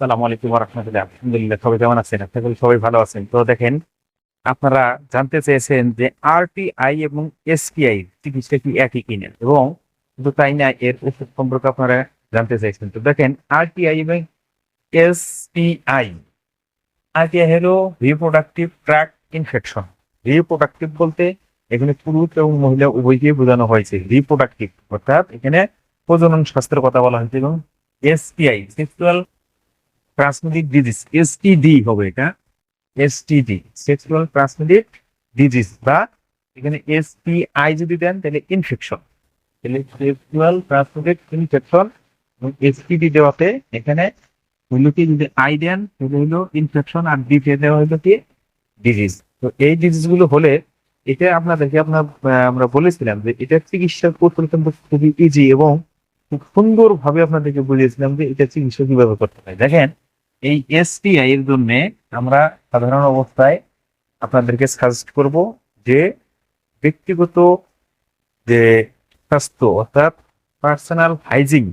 সালাম আলাইকুম রহমতুল্লাহ আলহামদুলিল্লাহ, সবাই কেমন আছেন? করি সবাই ভালো আছেন। তো দেখেন, আপনারা জানতে চেয়েছেন যে আরটিআই এবং এসপিআই চিকিৎসা কি একই কিনা, এবং শুধু তাই না, এর ওষুধ সম্পর্কে আপনারা জানতে চাইছেন তো দেখেন, আরটিআই এবং এসপিআই, আরটিআই হলো রিপ্রোডাক্টিভ ট্র্যাক ইনফেকশন রিপ্রোডাক্টিভ বলতে এখানে পুরুষ এবং মহিলা উভয়কে বোঝানো হয়েছে রিপ্রোডাক্টিভ অর্থাৎ এখানে প্রজনন স্বাস্থ্যের কথা বলা হয়েছে, এবং STI sexual transmitted disease STD হবে এটা এসটিডি সেক্সুয়াল ট্রান্সমিটেড ডিজিজ বা এখানে এসপিআই যদি দেন তাহলে ইনফেকশন তাহলে সেক্সুয়াল ট্রান্সমিটেড ইনফেকশন এবং এসটিডি দেওয়াতে এখানে হইল কি যদি আই দেন তাহলে হইল ইনফেকশন আর ডি দেওয়া হইল কি ডিজিজ তো এই ডিজিজগুলো হলে এটা আপনাদেরকে আপনার আমরা বলেছিলাম যে এটা চিকিৎসার কৌশল কিন্তু খুবই ইজি এবং খুব সুন্দর ভাবে আপনাদেরকে বুঝিয়েছিলাম যে এটা চিকিৎসা কীভাবে করতে হয়। দেখেন এই এসটিআই এর জন্য আমরা সাধারণ অবস্থায় আপনাদেরকে সাজেস্ট করব যে ব্যক্তিগত যে স্বাস্থ্য অর্থাৎ পার্সোনাল হাইজিন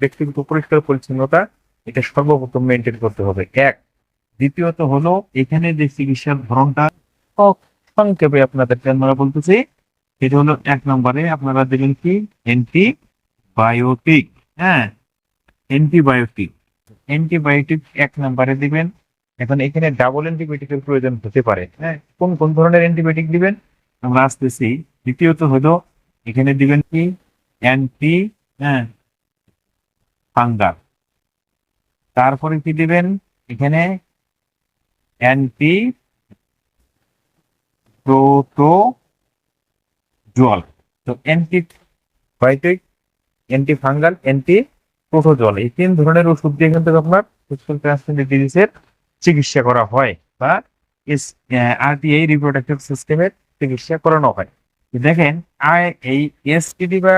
ব্যক্তিগত পরিষ্কার পরিচ্ছন্নতা, এটা সর্বপ্রথম মেনটেন করতে হবে। এক। দ্বিতীয়ত হলো এখানে যে চিকিৎসার ধরনটা সংক্ষেপে আপনাদেরকে আমরা বলতেছি, সেটা হলো এক নম্বরে আপনারা দেখেন কি অ্যান্টিবায়োটিক হ্যাঁ অ্যান্টিবায়োটিক অ্যান্টিবায়োটিক এক নাম্বারে দিবেন। এখন এখানে ডাবল অ্যান্টিবায়োটিকের প্রয়োজন হতে পারে। হ্যাঁ কোন কোন ধরনের অ্যান্টিবায়োটিক দিবেন? আমরা আসতেছি। দ্বিতীয়ত হলো, এখানে দিবেন কি? অ্যান্টি হ্যাঁ ফাঙ্গাল তারপরে কি দিবেন? এখানে অ্যান্টি প্রোটো জল তো antibiotic antifungal antiprotozoal এই তিন ধরনের ওষুধ দিয়ে কিন্তু আপনার সেক্সুয়াল ট্রান্সমিটেড ডিজিজের চিকিৎসা করা হয় বা আরটিআই রিপ্রোডাক্টিভ সিস্টেমের চিকিৎসা করানো হয়। দেখেন আই এই এসটিডি বা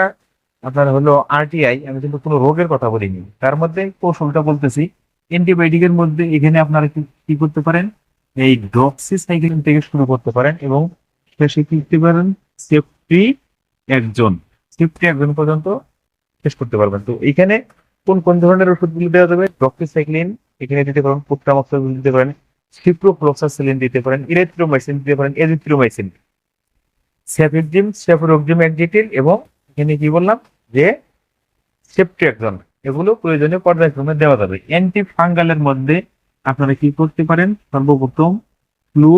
আপনার হলো আরটিআই আমি কিন্তু কোনো রোগের কথা বলিনি। তার মধ্যে কৌশলটা বলতেছি অ্যান্টিবায়োটিকের মধ্যে এখানে আপনারা কি করতে পারেন? এই ডক্সিসাইক্লিন থেকে শুরু করতে পারেন এবং শেষে কি করতে পারেন? সেফটি একজন সেফটি একজন পর্যন্ত শেষ করতে পারবেন। তো এখানে কোন কোন ধরনের ওষুধগুলো দেওয়া যাবে? ডক্সিসাইক্লিন এখানে দিতে পারেন পুট্রামক্সাগুলো দিতে পারেন সিপ্রোফ্লক্সাসিলিন দিতে পারেন ইরেথ্রোমাইসিন দিতে পারেন এজিথ্রোমাইসিন সেফিডিম সেফরোকজিম একজিটিল এবং এখানে কি বললাম যে সেফটি একজন এগুলো প্রয়োজনীয় পর্যায়ক্রমে দেওয়া যাবে। অ্যান্টি ফাঙ্গালের মধ্যে আপনারা কি করতে পারেন? সর্বপ্রথম ফ্লু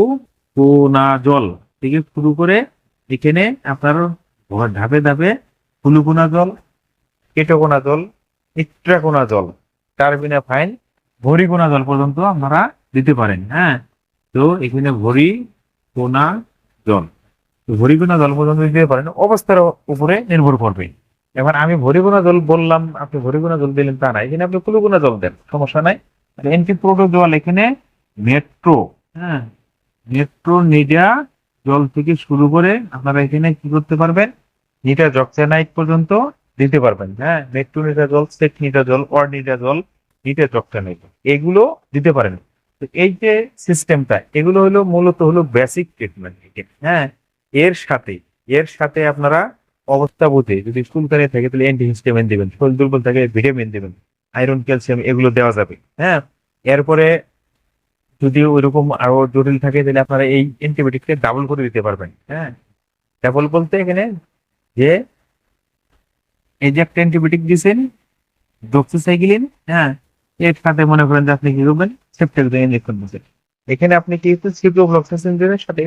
জল থেকে শুরু করে এখানে আপনার ধাপে ধাপে ফ্লুকোনা জল কেটোকোনা জল ইট্রাকোনা জল টার্বিনা ফাইন ভরিকোনা জল পর্যন্ত আপনারা দিতে পারেন হ্যাঁ? তো এখানে ভরি কোনা জল, তো ভরিকোনা জল পর্যন্ত দিতে পারেন, অবস্থার উপরে নির্ভর করবে। এবার আমি ভরিকোনা জল বললাম, আপনি ভরিকোনা জল দিলেন, তা না, এখানে আপনি কুলুকোনা জল দেন, সমস্যা নাই। অ্যান্টিপ্রোটো জল এখানে মেট্রো হ্যাঁ? মেট্রো নিডা জল থেকে শুরু করে আপনারা এখানে কি করতে পারবেন? নিটা জক্সানাইট পর্যন্ত দিতে পারবেন। হ্যাঁ মেট্রো নিটা জল সেট নিটা জল অর নিটা জল নিটা জক্সানাইট এগুলো দিতে পারেন। তো এই যে সিস্টেমটা, এগুলো হলো মূলত হলো বেসিক ট্রিটমেন্ট হ্যাঁ? এর সাথে এর সাথে আপনারা অবস্থা বুঝে যদি চুলকানি থাকে, তাহলে অ্যান্টিহিস্টামিন দিবেন, শরীর দুর্বল থাকে ভিটামিন দিবেন আয়রন ক্যালসিয়াম এগুলো দেওয়া যাবে হ্যাঁ? এরপরে যদি ওইরকম আরও জটিল থাকে, তাহলে আপনারা এই অ্যান্টিবায়োটিকটা ডাবল করে দিতে পারবেন হ্যাঁ? ডাবল বলতে এখানে যে এই যে একটা অ্যান্টিবায়োটিক ডক্সিসাইক্লিন হ্যাঁ এর সাথে মনে করেন যে আপনি কি করবেন? ইনজেকশন দিচ্ছেন এখানে আপনি কি সাথে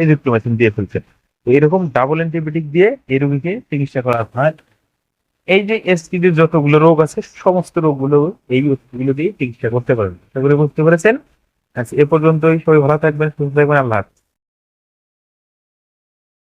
দিয়ে ফেলছেন। এরকম ডাবল অ্যান্টিবায়োটিক দিয়ে এই রোগীকে চিকিৎসা করা হয়। এই যে এসটিডির যতগুলো রোগ আছে, সমস্ত রোগগুলো এই ওষুধগুলো দিয়ে চিকিৎসা করতে পারবেন। সেগুলো বুঝতে পেরেছেন। আচ্ছা এ পর্যন্তই। সবাই ভালো থাকবেন, সুস্থ থাকবেন। আল্লাহ।